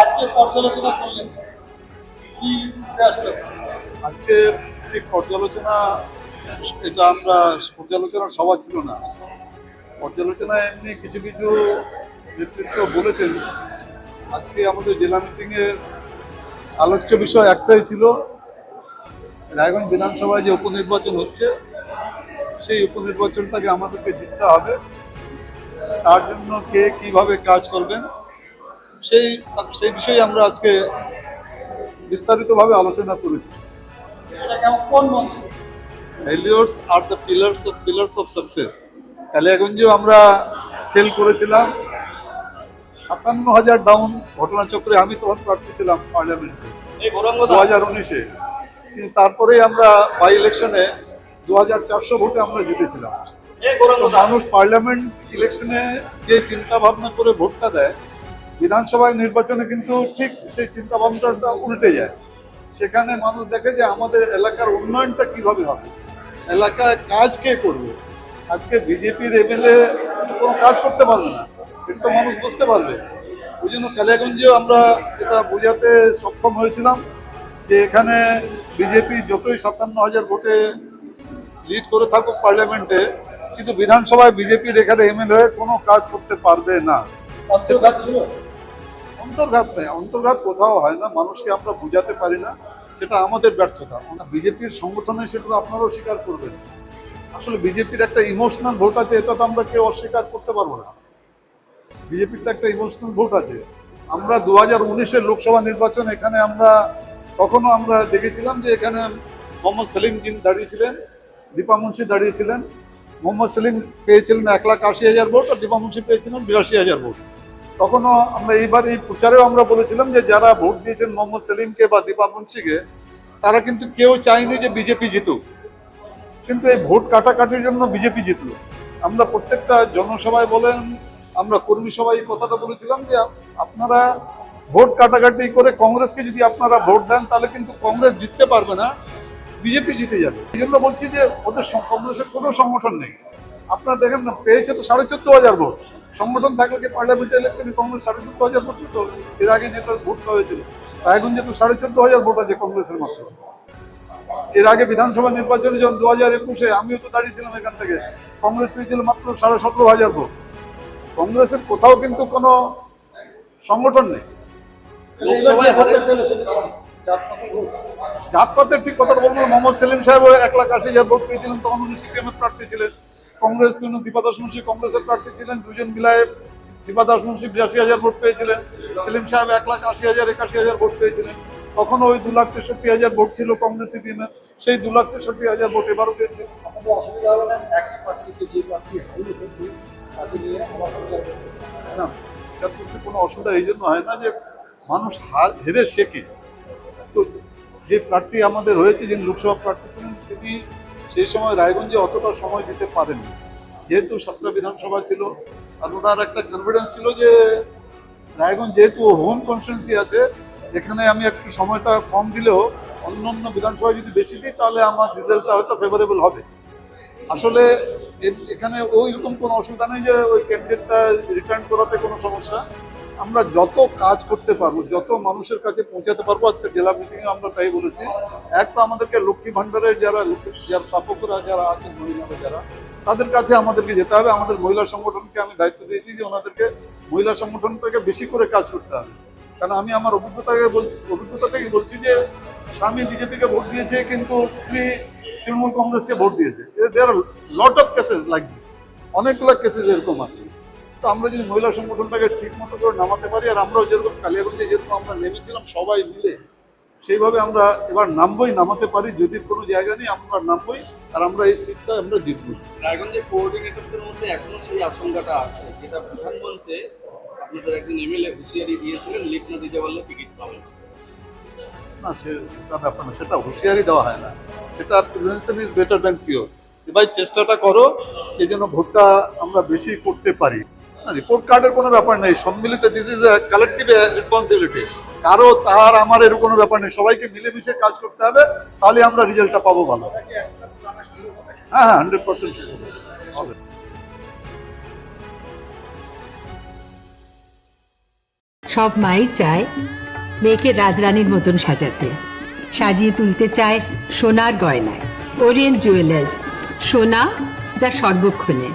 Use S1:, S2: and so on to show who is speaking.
S1: আজকে পর্যালোচনা
S2: ঠিক পর্যালোচনা, এটা আমরা পর্যালোচনার সভা ছিল না। পর্যালোচনায় এমনি কিছু কিছু নেতৃত্ব বলেছেন। আজকে আমাদের জেলা মিটিংয়ে আলোচ্য বিষয় একটাই ছিল, রায়গঞ্জ বিধানসভায় যে উপনির্বাচন হচ্ছে, সেই উপনির্বাচনটাকে আমাদেরকে জিততে হবে। তার জন্য কে কীভাবে কাজ করবেন সেই সেই বিষয়ে আমরা আজকে বিস্তারিতভাবে আলোচনা করেছি। Failures are the pillars of pillars of success কালিয়াগঞ্জেও আমরা ফেল করেছিলাম। সাতান্ন হাজার ডাউন ঘটনাচক্রে আমি তখন প্রার্থী ছিলাম পার্লামেন্টে দু হাজার উনিশে। কিন্তু তারপরে আমরা বাই ইলেকশনে দু হাজার চারশো ভোটে আমরা জিতেছিলাম। মানুষ পার্লামেন্ট ইলেকশনে যে চিন্তা ভাবনা করে ভোটটা দেয় বিধানসভায় নির্বাচনে কিন্তু ঠিক সেই চিন্তা ভাবনাটা উল্টে যায়। সেখানে মানুষ দেখে যে আমাদের এলাকার উন্নয়নটা কীভাবে হবে? এলাকায় কাজ কে করবে? আজকে বিজেপির এমএলএ কোনো কাজ করতে পারবে না। কিন্তু মানুষ বুঝতে পারবে। ওই জন্য কালিয়াগঞ্জেও আমরা এটা বোঝাতে সক্ষম হয়েছিলাম যে এখানে বিজেপি যতই সাতান্ন হাজার ভোটে লিড করে থাকুক পার্লামেন্টে, কিন্তু বিধানসভায় বিজেপির এখানে এমএলএ কোনো কাজ করতে পারবে না।
S1: অন্তর্ঘাত
S2: নেই অন্তর্ঘাত কোথাও হয় না, মানুষকে আমরা বুঝাতে পারি না, সেটা আমাদের ব্যর্থতা। বিজেপির সংগঠনে সেটা তো আপনারাও স্বীকার করবেন। আসলে বিজেপির একটা ইমোশনাল ভোট আছে, এটা তো আমরা কেউ অস্বীকার করতে পারব না। বিজেপির তো একটা ইমোশনাল ভোট আছে। আমরা দু হাজার উনিশের লোকসভা নির্বাচন এখানে আমরা তখনও আমরা দেখেছিলাম যে এখানে মোহাম্মদ সেলিম জিন দাঁড়িয়েছিলেন, দীপা মুন্সি দাঁড়িয়েছিলেন। মোহাম্মদ সেলিম পেয়েছিলেন এক লাখ আশি হাজার ভোট আর দীপা মুন্সি পেয়েছিলেন বিরাশি হাজার ভোট। তখনও আমরা এইবার এই প্রচারেও আমরা বলেছিলাম যে যারা ভোট দিয়েছেন মোহাম্মদ সেলিমকে বা দীপা মুন্সিকে, তারা কিন্তু কেউ চায়নি যে বিজেপি জিতুক। কিন্তু এই ভোট কাটাকাটির জন্য বিজেপি জিতলো। আমরা প্রত্যেকটা জনসভায় বলেন, আমরা কর্মী সভায় কথাটা বলেছিলাম যে আপনারা ভোট কাটাকাটি করে কংগ্রেসকে যদি আপনারা ভোট দেন, তাহলে কিন্তু কংগ্রেস জিততে পারবে না, বিজেপি জিতে যাবে। এই জন্য বলছি যে ওদের কংগ্রেসের কোনো সংগঠন নেই। আপনারা দেখেন না পেয়েছে তো সাড়ে চোদ্দ হাজার ভোট। সংগঠন থাকলে কি পার্লামেন্ট ইলেকশনে কংগ্রেস সাড়ে চোদ্দ হাজার ভোট পেত এর আগে যেটা ভোট হয়েছিল। রায়গঞ্জে তো সাড়ে চোদ্দ হাজার ভোট আছে কংগ্রেসের মাত্র। এর আগে বিধানসভা নির্বাচনে যখন দু হাজার একুশে আমিও তো দাঁড়িয়েছিলাম এখান থেকে কংগ্রেস পেয়েছিল মাত্র সাড়ে সতেরো হাজার ভোট। কংগ্রেসের কোথাও কিন্তু কোনো সংগঠন নেই?
S1: জাতপাতের
S2: ঠিক কথা বলব মোহাম্মদ সেলিম সাহেব এক লাখ আশি হাজার ভোট পেয়েছিলেন তখন উনি সিপিএমের প্রার্থী ছিলেন। কংগ্রেস জন্য দীপা দাস মুন্সি কংগ্রেসের প্রার্থী ছিলেন দুজন মিলায় দীপা দাস মুন্সি বিরাশি হাজার ভোট পেয়েছিলেন সেলিম সাহেব এক লাখ আশি হাজার একাশি হাজার ভোট পেয়েছিলেন। তখনও ওই দু লাখ তেষট্টি হাজার ভোট ছিল কংগ্রেস সিপিএমের সেই দু লাখ তেষট্টি হাজার ভোট এবারও পেয়েছে।
S1: আমাদের অসুবিধা হবে না এক প্রার্থীকে যে প্রার্থী হারিয়ে তাকে নিয়ে আবার প্রচার করতে হবে।
S2: না। বিচার করতে কোনো অসুবিধা এই জন্য হয় না যে মানুষ হার হেরে শেখে তো যে প্রার্থী আমাদের হয়েছে যিনি লোকসভা প্রার্থী ছিলেন তিনি সেই সময় রায়গঞ্জে অতটা সময় দিতে পারেননি। যেহেতু সাতটা বিধানসভা ছিল, আর ওনার একটা কনফিডেন্স ছিল যে রায়গঞ্জ যেহেতু হোম কনস্টিটুয়েন্সি আছে, এখানে আমি একটু সময়টা কম দিলেও অন্য অন্য বিধানসভায় যদি বেশি দিই, তাহলে আমার রেজাল্টটা হয়তো ফেভারেবল হবে। আসলে এখানে ওই রকম কোনো অসুবিধা নেই যে ওই ক্যান্ডিডেটটা রিটার্ন করাতে কোনো সমস্যা। আমরা যত কাজ করতে পারব, যত মানুষের কাছে পৌঁছাতে পারব, আজকে জেলা মিটিংয়ে আমরা তাই বলেছি। এক তো আমাদেরকে লক্ষ্মী ভাণ্ডারের যারা যারা প্রাপকরা যারা আছেন, মহিলারা যারা, তাদের কাছে আমাদেরকে যেতে হবে। আমাদের মহিলা সংগঠনকে আমি দায়িত্ব দিয়েছি যে ওনাদেরকে মহিলা সংগঠনটাকে বেশি করে কাজ করতে হবে। কারণ আমি আমার অভিজ্ঞতাকে অভিজ্ঞতা থেকে বলছি যে, স্বামী বিজেপিকে ভোট দিয়েছে, কিন্তু স্ত্রী তৃণমূল কংগ্রেসকে ভোট দিয়েছে। There lot of cases like this অনেকগুলো কেসেস এরকম আছে। তো আমরা যদি মহিলা সংগঠনটাকে ঠিক মতো করে নামাতে পারি আর আমরাও যেরকম কালিয়াগঞ্জে যেরকম আমরা নেমেছিলাম সবাই মিলে সেইভাবে আমরা এবার নামবই নামাতে পারি যদি কোনো জায়গা নেই আমরা নামবই আর আমরা এই সিটটা আমরা জিতবো
S3: রায়গঞ্জের কোঅর্ডিনেটরদের মধ্যে এখনও সেই আশঙ্কাটা আছে যেটা প্রধানমন্ত্রী আপনাদের একজন এমএলএ হুঁশিয়ারি দিয়েছিলেন লিপ না দিতে পারলে টিকিট পাবেন না।
S2: সে সেটা ব্যাপার না সেটা হুঁশিয়ারি দেওয়া হয় না। সেটা prevention is better than pure ভাই চেষ্টাটা করো এই জন্য ভোটটা আমরা বেশি করতে পারি। রিপোর্ট কার্ডের কোনো ব্যাপার নেই। সম্মিলিত দিস ইজ কালেকটিভ রেসপন্সিবিলিটি কারও, তার, আমার এর কোনো ব্যাপার নেই। সবাইকে মিলেমিশে কাজ করতে হবে, তাহলে আমরা রেজাল্টটা পাবো ভালো। হ্যাঁ হ্যাঁ হান্ড্রেড পার্সেন্ট
S4: সব মাই চায় মেয়েকে রাজরানীর মতন সাজাতে। সাজিয়ে তুলতে চায় সোনার গয়নায়। ওরিয়েন্ট জুয়েলার্স সোনা যা সর্বক্ষণের।